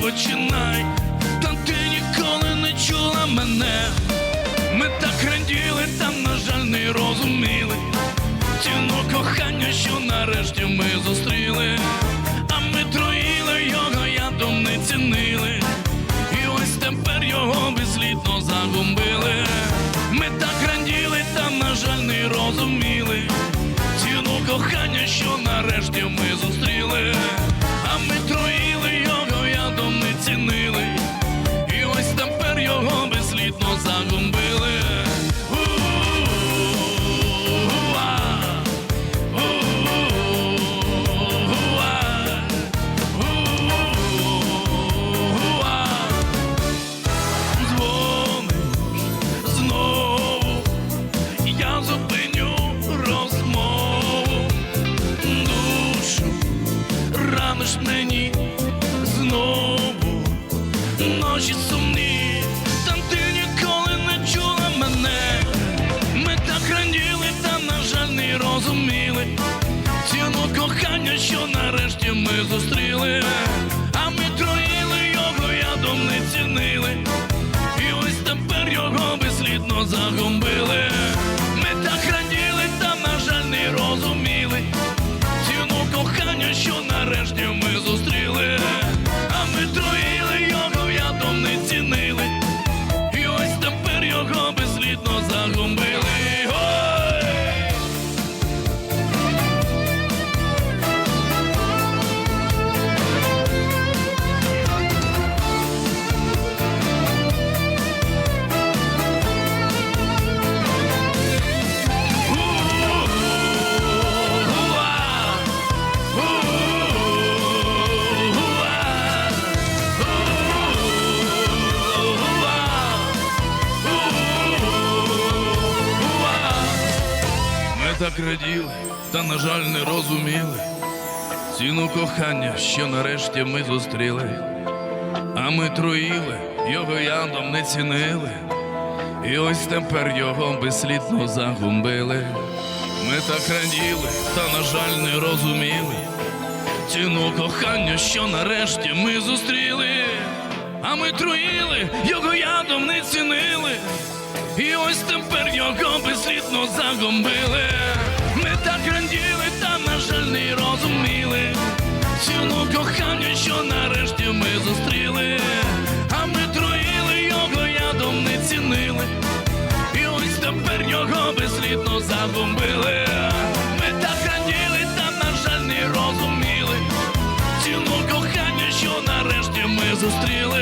починай, та ти ніколи не чула мене. Ми так раділи, та, на жаль, не розуміли. Ціну кохання, що нарешті ми зустріли, а ми троїли його, ядом не цінили. І ось тепер його безслідно загубили. Ми так раділи, та, на жаль, не розуміли. Ціну кохання, що нарешті ми зустріли, ночі сумні, та ти ніколи не чула мене. Ми так раділи, та, на жаль, не розуміли. Ціну кохання, що нарешті ми зустріли, а ми троїли його, ядом не цінили. І ось тепер його безслідно загубили. Ми так раділи, та, на жаль, не розуміли. Ціну кохання, що нарешті так раділи, та, на жаль, не розуміли ціну кохання, що нарешті ми зустріли, а ми троїли, його ядом не цінили, і ось тепер його безслідно загубили. Ми так раділи, та, на жаль, не розуміли ціну кохання, що нарешті ми зустріли, а ми троїли, його ядом не цінили. І ось тепер його безслідно загубили. Ми так раділи, та, на жаль, не розуміли. Ціну кохання, що нарешті ми зустріли. А ми троїли його, ядом не цінили. І ось тепер його безслідно загубили. Ми так раділи, та, на жаль, не розуміли. Ціну кохання, що нарешті ми зустріли.